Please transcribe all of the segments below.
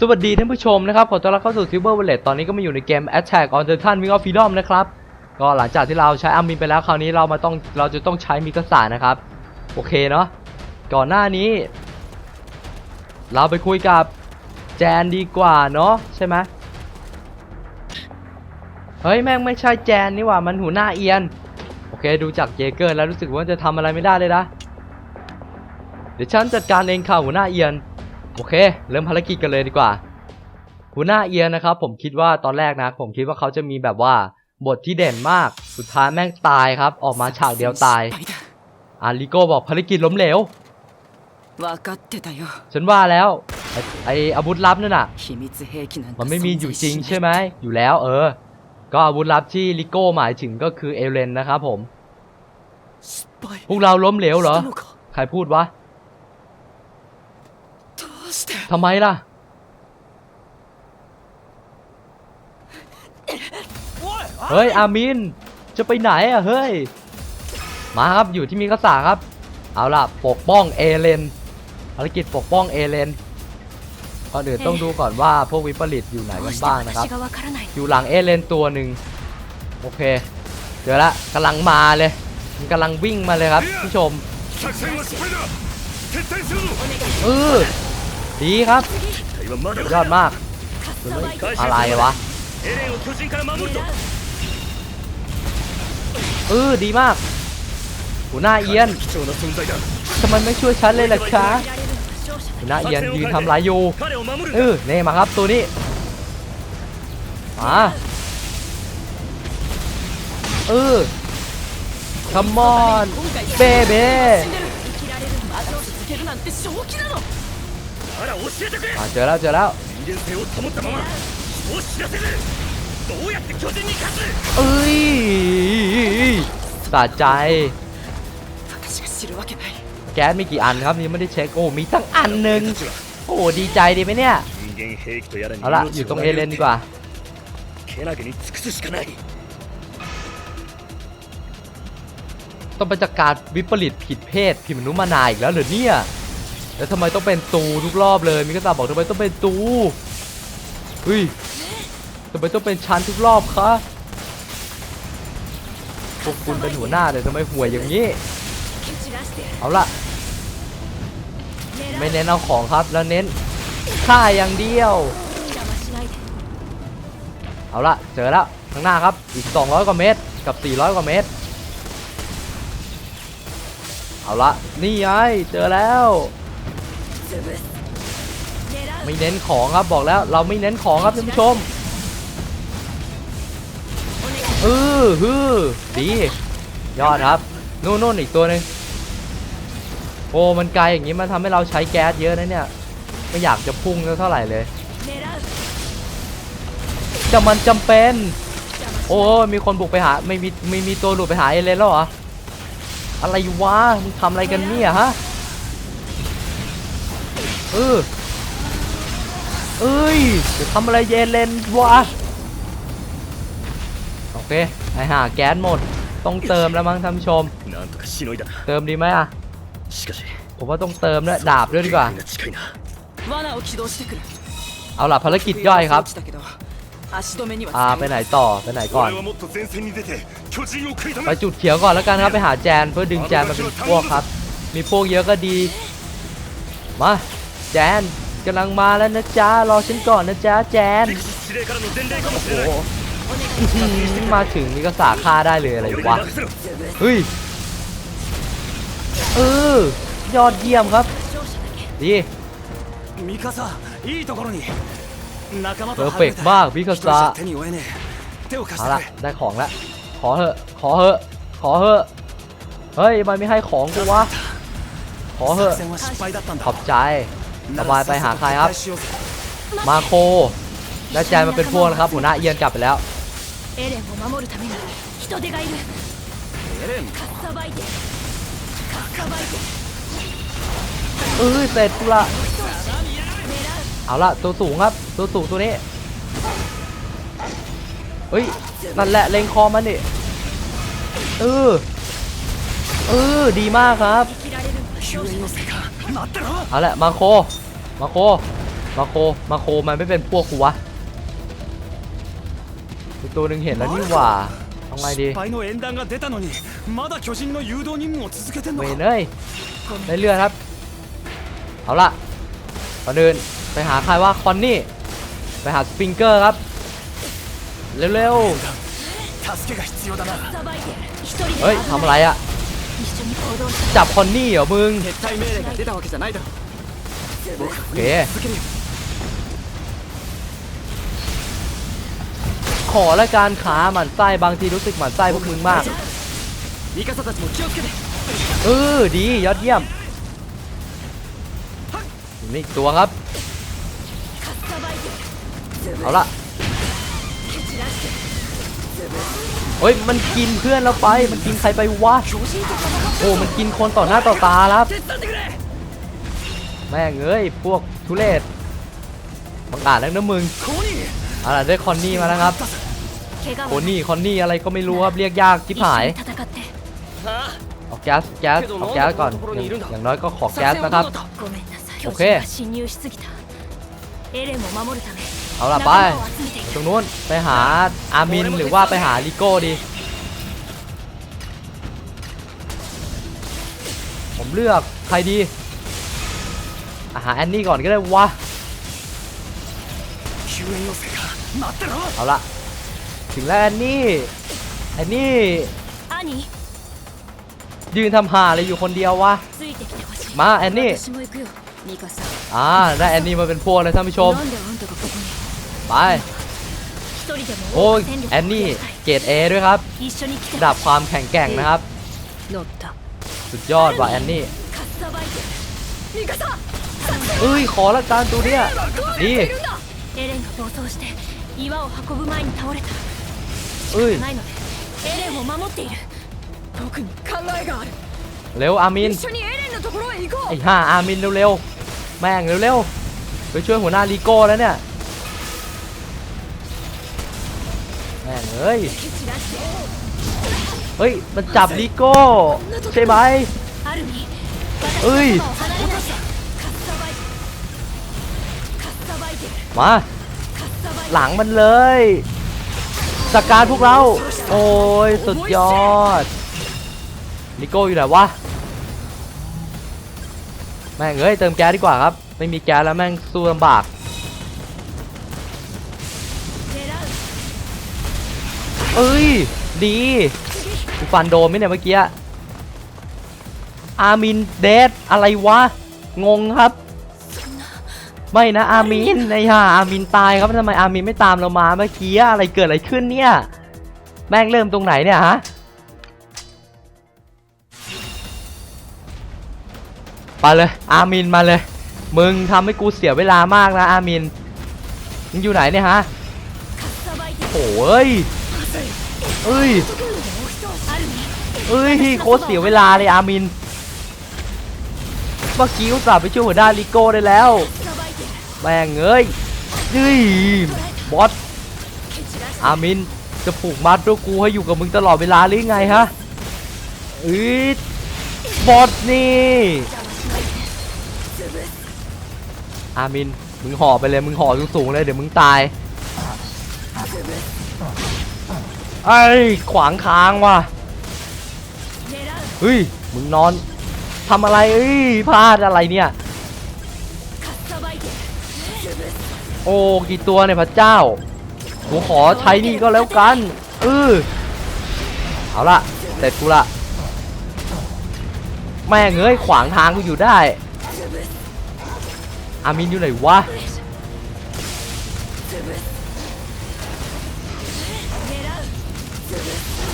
สวัสดีท่านผู้ชมนะครับขอต้อนรับเข้าสู่ Silver Bullet ตอนนี้ก็มาอยู่ในเกม Attack on Titan Wing of Freedom นะครับ ก็หลังจากที่เราใช้อามินไปแล้วคราวนี้เรามาต้องเราจะต้องใช้มิกาสานะครับ โอเคเนาะก่อนหน้านี้ เราไปคุยกับแจนดีกว่าเนาะใช่ไหมเฮ้ยแม่งไม่ใช่แจนนี่หว่ามันหูหน้าเอียน โอเคดูจากเจเกอร์แล้วรู้สึกว่าจะทำอะไรไม่ได้เลยนะเดี๋ยวฉันจัดการเองค่ะหัวหน้าเอียน โอเค เริ่มภารกิจกันเลยดีกว่าหัวหน้าเอียนะครับ ผมคิดว่าตอนแรกนะ ผมคิดว่าเขาจะมีแบบว่าบทที่เด่นมากสุดท้ายแม่งตายครับ ออกมาฉากเดียวตายอาริโก้บอกภารกิจล้มเหลวฉันว่าแล้วไออาวุธลับนั่นอะมันไม่มีอยู่จริงใช่ไหมอยู่แล้ว เออ ก็อาวุธลับที่ลิโก้หมายถึงก็คือเอเลนนะครับผม พวกเราล้มเหลวเหรอ ใครพูดวะ ทำไมล่ะ เฮ้ย อามิน จะไปไหนอะเฮ้ย มาครับ อยู่ที่มีกษาครับ เอาล่ะ ปกป้องเอเลน ภารกิจปกป้องเอเลน ก่อนอื่นต้องดูก่อนว่าพวกวิปริตอยู่ไหนกันบ้างนะครับ อยู่หลังเอเลนตัวหนึ่งโอเค เดี๋ยวละกำลังมาเลยมันกำลังวิ่งมาเลยครับผู้ชมเออ ดีครับยอดมากอะไรวะเออดีมากหัวหน้าเอียนทำไมไม่ช่วยฉันเลยล่ะคะหัวหน้าเอียนยืนทำลายอยู่เออเน่มาครับตัวนี้มาเออคัมมอนเบเบ อ่าเจอแล้วเจอแล้วเอ้ยสะใจ แก๊สมีกี่อันครับนี่ไม่ได้เช็คโอ้มีตั้งอันหนึ่งโอ้ดีใจดีไหมเนี่ย เอาละอยู่ตรงเอเลนดีกว่าต้องไปจัดการวิปริตผิดเพศผิมนุษย์มานายอีกแล้วหรือเนี่ย แล้วทำไมต้องเป็นตูทุกรอบเลยมิคาตาบอกทำไมต้องเป็นตูเฮ้ยทำไมต้องเป็นชั้นทุกรอบคะพวกคุณเป็นหัวหน้าแต่ทำไมห่วยอย่างนี้เอาล่ะไม่เน้นเอาของครับแล้วเน้นฆ่าอย่างเดียว เอาล่ะเจอแล้วข้างหน้าครับอีก 200 กว่าเมตรกับ 400 กว่าเมตร เอาละนี่ไงเจอแล้ว ไม่เน้นของครับบอกแล้ว เราไม่เน้นของครับท่านผู้ชมเออฮือดียอดครับนู่นน่นอีกตัวหนึ่งโอ้มันไกลอย่างนี้มันทำให้เราใช้แก๊สเยอะนะเนี่ยไม่อยากจะพุ่งเท่าไหร่เลยแต่มันจำเป็น โอ้มีคนบุกไปหาไม่มีไม่มีตัวหลุดไปหาเอเลนแล้วเหรออะไรวะมึงทำอะไรกันเนี่ยฮะ เออ เอ้ยจะทำอะไรเยเลนวะโอเคไอห่าแก๊สหมด ต้องเติมแล้วมั้งท่านชม เติมดีไหมอะผมว่าต้องเติมด้วยดาบด้วยดีกว่า เอาล่ะภารกิจย่อยครับอ่าไปไหนต่อไปไหนก่อน ไปจุดเขียวก่อนแล้วกันครับไปหาแจนเพื่อดึงแจนมาเป็นพวกครับ มีพวกเยอะก็ดี มา จนกำลังมาแล้วนะจ๊ะรอฉันก่อนนะจ๊ะแจนโอ้โหมาถึงนี่ก็สาฆ่าได้เลยอะไรวะเฮ้ยเออยอดเยี่ยมครับดีเพอร์เฟกมากมิคาซาเอาละได้ของแล้วขอเหอะขอเหอะขอเหอะเฮ้ยมันไม่ให้ของกูวะขอเหอะขอบใจ สบายไปหาใครครับ 撤退しようぜ มาโค และแจนมันเป็นพวกนะครับหัวหน้าเอียนกลับไปแล้ว エレンを守るために人手がいるエレンかっさばいてかっさばいて เอ้ยเสร็จกูละเอาละตัวสูงครับ ตัวสูงตัวนี้เฮ้ยนั่นแหละเล็งคอมันดิเออเออดีมากครับ เอาละมาโค มาโค มาโค มาโค มันไม่เป็นพวกกูวะตัวหนึ่งเห็นแล้วนี่หว่าทำไงดีเวนเอ้ยได้เรือครับ เอาละก่อนอื่นไปหาใครว่าคอนนี่ ไปหาสปริงเกอร์ครับ เร็วๆ เฮ้ยทำอะไรอะ จับคอนนี่เหรอมึงโอเคขอและการขาหมันไส้บางทีรู้สึกหมันไส้พวกมึงมาก เออดียอดเยี่ยมนี่ตัวครับ เอาละ เฮ้ยมันกินเพื่อนเราไป มันกินใครไปวะโอ้มันกินคนต่อหน้าต่อตาแลับแม่งเอ้ยพวกทุเรศบังอาจแล้วนะมึงอาล่ะได้คอนนี่มาแล้วครับโคนี่คอนนี่อะไรก็ไม่รู้ครับเรียกยากชิบหายออกแก๊สแก๊สออกแก๊สก่อนอย่างน้อยก็ขอแก๊สนะครับโอเค เอาล่ะไป ตรงนู้นไปหาอามินหรือว่าไปหาลิโก้ดี ผมเลือกใครดีอาหาแอนนี่ก่อนก็ได้วะ เอาล่ะถึงแล้วแอนนี่ แอนนี่ ยืนทำหาอะไรอยู่คนเดียววะ มาแอนนี่ อ่าได้แอนนี่มาเป็นพวกเลยท่านผู้ชม ไป โอ้แอนนี่เกรดเอด้วยครับดับความแข็งแกร่งนะครับ สุดยอดว่ะแอนนี่เอ้ยขอละกันตัวเนี้ยดีเอ้ยเร็วอามินไอ้ห่าอามินเร็วๆแม่งเร็วๆไปช่วยหัวหน้าลีโก้แล้วเนี่ย แม่งเอ้ย เฮ้ย มันจับลิโก้ใช่ไหมเฮ้ย มา หลังมันเลยสักการพวกเรา โอ้ย สุดยอดลิโก้อยู่ไหนวะ แม่งเอ้ย เติมแก๊สดีกว่าครับ ไม่มีแก๊สแล้วแม่งสู้ลำบาก เอ้ย ดีกูฟันโดมไม่เนี่ยเมื่อกี้ อามินเดดอะไรวะ งงครับ ไม่นะอามินไอ้ห่าอามินตายครับทำไมอามินไม่ตามเรามาเมื่อกี้อะไรเกิดอะไรขึ้นเนี่ย แม่งเริ่มตรงไหนเนี่ยฮะ ไปเลยอามินมาเลย มึงทำให้กูเสียเวลามากนะอามิน มึงอยู่ไหนเนี่ยฮะโอ้ย เอ้ยเอ้ยโคตรเสียเวลาเลยอามินเมื่อกี้อุตส่าห์ไปช่วยหัวหน้าลิโก้ได้แล้วแม่งเอ้ยนี่บอสอามินจะผูกมัดตัวกูให้อยู่กับมึงตลอดเวลาหรือไงฮะเอ้ยบอสนี่อามินมึงห่อไปเลยมึงห่อสูงๆเลยเดี๋ยวมึงตาย ไอ้ขวางทางว่ะเฮ้ยมึงนอนทำอะไรเอ้ยพลาดอะไรเนี่ย โอ้กี่ตัวเนี่ยพระเจ้ากูขอใช้นี่ก็แล้วกันเออเอาละเสร็จกูละแม่เงยขวางทางกูอยู่ได้อามินอยู่ไหนวะ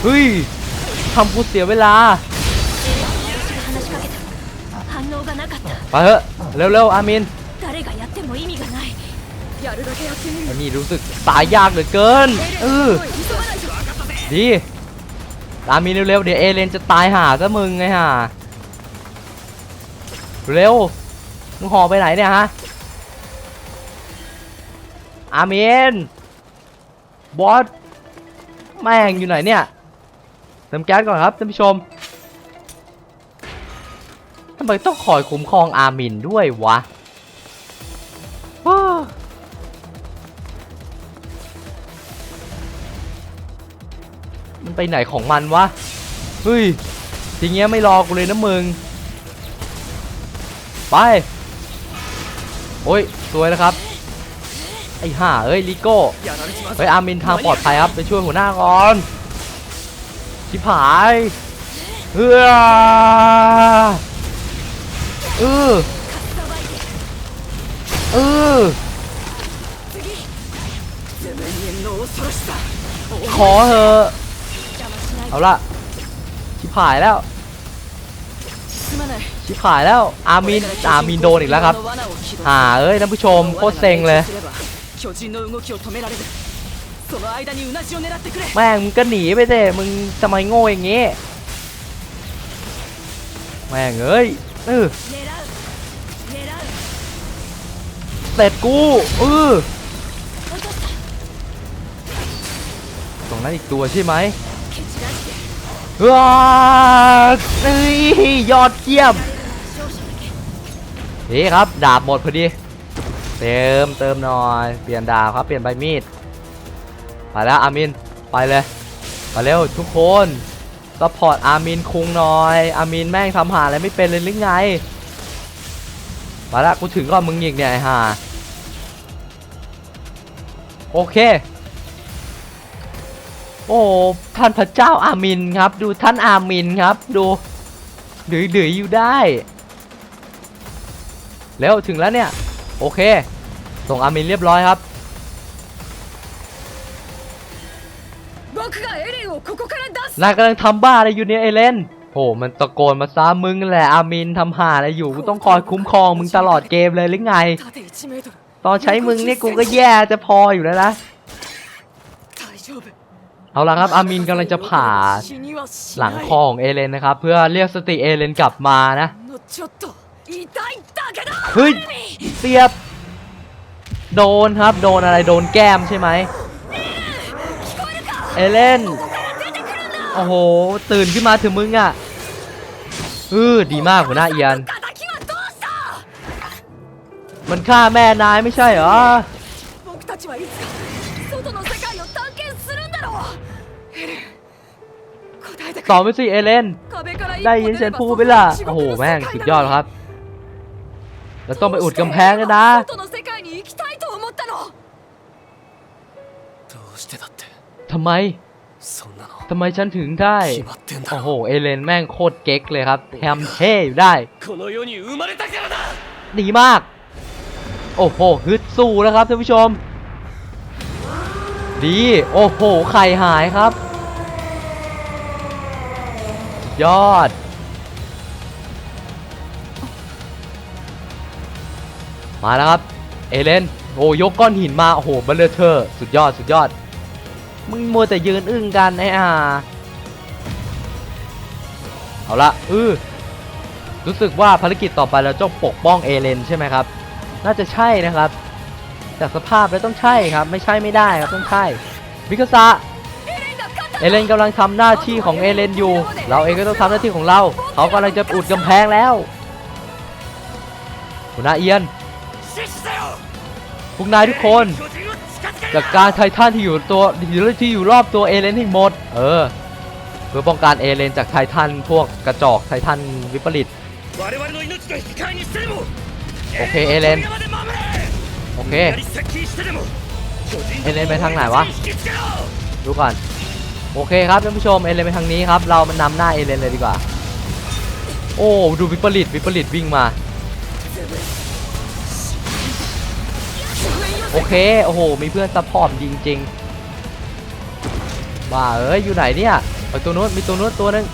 เฮ้ยทำกูเสียเวลาไปเถอะเร็วๆอามินอันนี่รู้สึกตายยากเหลือเกินเออดีอามินเร็วๆเดี๋ยวเอเลนจะตายหาซะมึงไงฮะเร็วมึงห่อไปไหนเนี่ยฮะอามินบอสแม่งอยู่ไหนเนี่ย ติมแก๊สก่อนครับท่านผู้ชมทำไมต้องคอยคุ้มครองอาร์มินด้วยวะมันไปไหนของมันวะ เฮ้ยทีเงี้ยไม่รอกูเลยนะมึง ไป โอ้ย สวยนะครับ ไอ้ห่าเอ้ย ลิโก้เฮ้ยอาร์มินทางปลอดภัยครับ ไปช่วยหัวหน้าก่อน ชิบหายเออเออเออขอเธอเอาละชิบหายแล้วชิบหายแล้วอามินอามินโดนอีกแล้วครับหาเอ้ยท่านผู้ชมโคตรเซ็งเลย แม่งมึงก็หนีไปเถอะมึงทำไมโง่อย่างงี้แม่งเอ้ยเออเสร็กูเออตรงนั้นอีกตัวใช่ไหมว้าเอ้ยยอดเยี่ยมนี่ครับ ดาบหมดพอดี เติมเติมหน่อย เปลี่ยนดาบครับ เปลี่ยนใบมีด ไปแล้วอามินไปเลยมาเร็วทุกคนซัพพอร์ตอามินคุงหน่อยอามินแม่งทำหาอะไรไม่เป็นเลยหรือไงมาละกูถึงก่อนมึงอีกเนี่ยไอ้ห่าโอเค โอ้ท่านพระเจ้าอามินครับ ดูท่านอามินครับ ดูดือดืออยู่ได้เร็วถึงแล้วเนี่ย โอเค ส่งอามินเรียบร้อยครับ นายกำลังทำบ้าอะไรอยู่เนี่ยไอเลนโหมันตะโกนมาซ้ามึงแหละอามินทำหาอะไรอยู่กูต้องคอยคุ้มครองมึงตลอดเกมเลยหรือไง ตอนใช้มึงเนี่ยกูก็แย่จะพออยู่แล้วนะเอาละครับอามินกำลังจะผ่าหลังคอของเอเลนนะครับ เพื่อเรียกสติเอเลนกลับมานะเฮ้ยเสียบ โดนครับ โดนอะไรโดนแก้มใช่ไหมเอเลน โอ้โห ตื่นขึ้นมาถึงมึงอะเออดีมากหัวหน้าเอียน มันฆ่าแม่นายไม่ใช่เหรอตอบไปสิเอเลน ได้ยินเสีพูดไปละโอ้โห แม่งสุดยอดครับ เราต้องไปอุดกำแพงกันะทำไม ทำไมฉันถึงได้ โอ้โห เอเลนแม่งโคตรเก๊กเลยครับแฮมเท่อยู่ได้ ดีมาก โอ้โห ฮึดสู้นะครับท่านผู้ชม ดี โอ้โห ไข่หายครับ ยอด มาแล้วครับ เอเลน โอ้ยกก้อนหินมา โอ้โห เบลเลอเทอร์ สุดยอด สุดยอด มึงมัวแต่ยืนอึ้งกันไอ้ห่าเอาละเออรู้สึกว่าภารกิจต่อไปเราจะปกป้องเอเลนใช่ไหมครับ น่าจะใช่นะครับ จากสภาพแล้วต้องใช่ครับ ไม่ใช่ไม่ได้ครับต้องใช่มิคาซะเอเลนกำลังทำหน้าที่ของเอเลนอยู่ เราเองก็ต้องทำหน้าที่ของเรา เขากำลังจะอุดกำแพงแล้วหัวหน้าเอียนพวกนายทุกคน จากการไททันที่อยู่ตัวที่อยู่รอบตัวเอเลนให้หมด เออ เพื่อป้องกันเอเลนจากไททันพวกกระจอกไททันวิปริตโอเคเอเลนโอเคเอเลนไปทางไหนวะดูก่อนโอเคครับท่านผู้ชมเอเลนไปทางนี้ครับ เรามานนำหน้าเอเลนเลยดีกว่า โอ้ดูวิปริตวิปริตวิ่งมา โอเค โอ้โห มีเพื่อนซัพพอร์ตจริงๆบ้าเอ้ย อยู่ไหนเนี่ยไปตัวนู้น มีตัวนู้นตัวนึง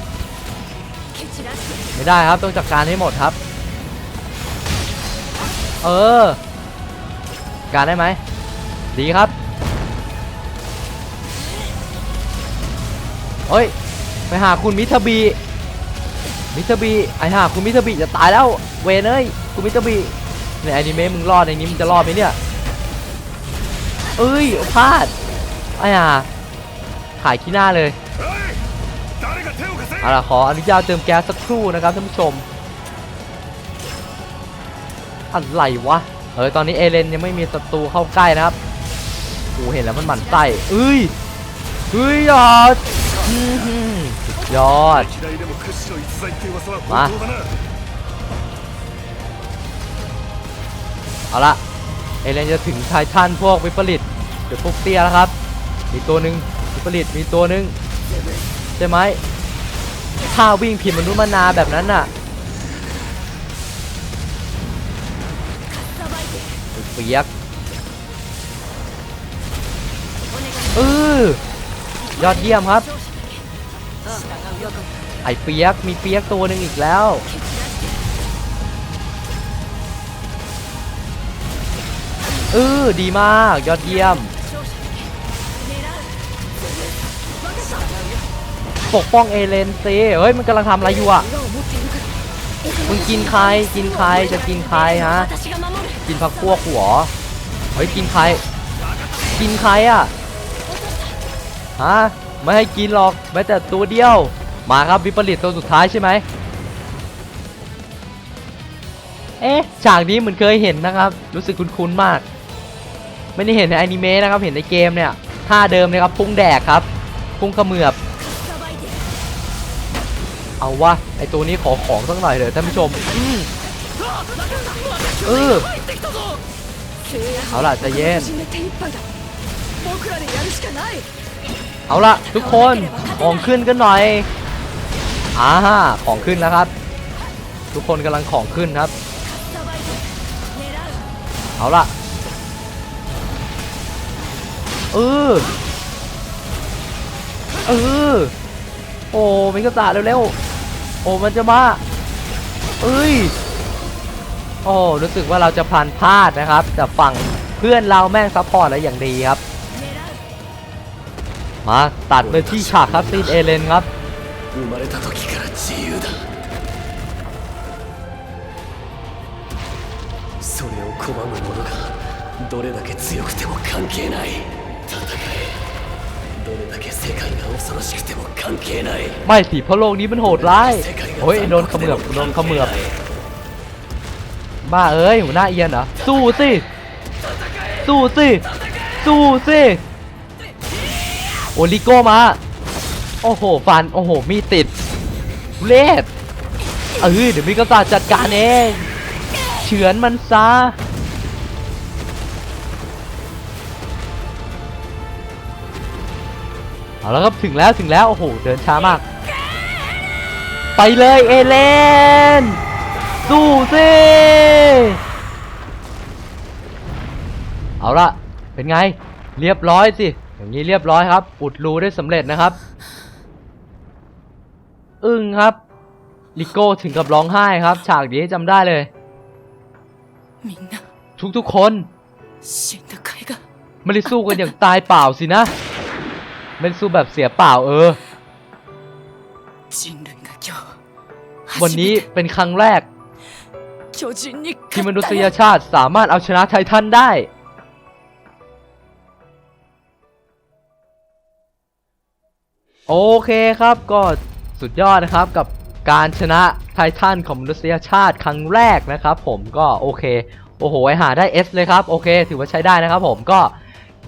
ไม่ได้ครับ ต้องจัดการให้หมดครับ เออ การได้ไหม ดีครับ เฮ้ย ไปหาคุณมิทบี มิทบี ไอ้ห่าคุณมิทบีจะตายแล้ว เวเนยคุณมิทบีในอนิเมะมึงรอดในนี้มึงจะรอดไหมเนี่ย เอ้ยพลาดไอ้ห่าขายขี้หน้าเลยเอาละขออนุญาตเติมแก๊สสักครู่นะครับท่านผู้ชมอะไรวะเฮ้ยตอนนี้เอเลนยังไม่มีศัตรูเข้าใกล้นะครับกูเห็นแล้วมันหมั่นไส้เอ้ยเฮ้ยยอดยอดมาเอาละ เอเลนจะถึงไททันพวกวิปริตเดี๋ยวพวกเตียแล้วครับ มีตัวหนึ่งวิปริตมีตัวหนึ่งใช่ไหมถ้าวิ่งผิดมนุษย์มนาแบบนั้นน่ะเปียกเออยอดเยี่ยมครับ ไอเปียกมีเปียกตัวหนึ่งอีกแล้ว เออดีมาก ยอดเยี่ยม ปกป้องเอเลนซีเฮ้ย มันกำลังทำอะไรอยู่อะ มึงกินใคร กินใคร จะกินใครฮะ กินพักพวกหัว เฮ้ย กินใคร กินใครอะ ฮะ ไม่ให้กินหรอก แม้แต่ตัวเดียว มาครับวิปริตตัวสุดท้ายใช่ไหม เอ๊ะ ฉากนี้เหมือนเคยเห็นนะครับ รู้สึกคุ้นๆมาก ไม่ได้เห็นในอนิเมะนะครับ เห็นในเกมเนี่ยท่าเดิมเลยครับพุ่งแดกครับ พุ่งขมือบ เอาวะไอตัวนี้ขอของสักหน่อยเถอะท่านผู้ชมเออเอาล่ะจะเย็นเอาล่ะทุกคนของขึ้นกันหน่อยอ่าของขึ้นแล้วครับ ทุกคนกำลังของขึ้นครับ เอาล่ะ ออเออโอ้มิกาตาเร็วๆโอ้มันจะมาเอ้ยโอ้รู้สึกว่าเราจะพลันพลาดนะครับ แต่ฝั่งเพื่อนเราแม่งซัพพอร์ตแล้วอย่างดีครับ 狙う มาตัดไปที่ฉากคัสซีนเอเลนครับ 生まれた時から自由だそれを拒む者がどれだけ強くても関係ない ไม่สิเพราะโลกนี้มันโหดร้ายโอ้ยโดนขมือบโดนขมือบบ้าเอ้ยหัวหน้าเอียนเหรอสู้สิสู้สิสู้สิโอลิโก้มาโอ้โหฟันโอ้โหมีติดเลดเอ้ยเดี๋ยวมิกาตาจัดการเองเฉือนมันซะาแล้วครับถึงแล้วถึงแล้วโอ้โหเดินช้ามาก ไปเลยเอเลนสู้สิเอาละเป็นไงเรียบร้อยสิอย่างนี้เรียบร้อยครับอุดรูได้สำเร็จนะครับ อึ้งครับลิโก้ถึงกับร้องไห้ครับ ฉากนี้จำได้เลยทุกทุกคนมาริสู้กันอย่างตายเปล่าสินะ เป็นสู้แบบเสียเปล่าเออ วันนี้เป็นครั้งแรก ที่มนุษยชาติสามารถเอาชนะไททันได้ โอเคครับก็สุดยอดนะครับกับการชนะไททันของมนุษยชาติครั้งแรกนะครับผมก็โอเค โอ้โหไอหาได้ S เลยครับ โอเค ถือว่าใช้ได้นะครับผมก็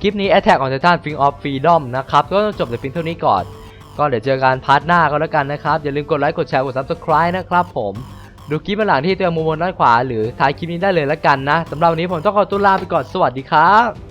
คลิปนี้ Attack on Titan Fing of Freedom นะครับ ก็ต้องจบแต่เพียงเท่านี้ก่อน ก็เดี๋ยวเจอกันพาร์ทหน้าก็แล้วกันนะครับ อย่าลืมกดไลค์กดแชร์กด Subscribe นะครับผม ดูคลิปมาหลังที่เตือนมุมบนด้านขวา หรือท้ายคลิปนี้ได้เลยแล้วกันนะสำหรับวันนี้ผมต้องขอตัวลาไปก่อนสวัสดีครับ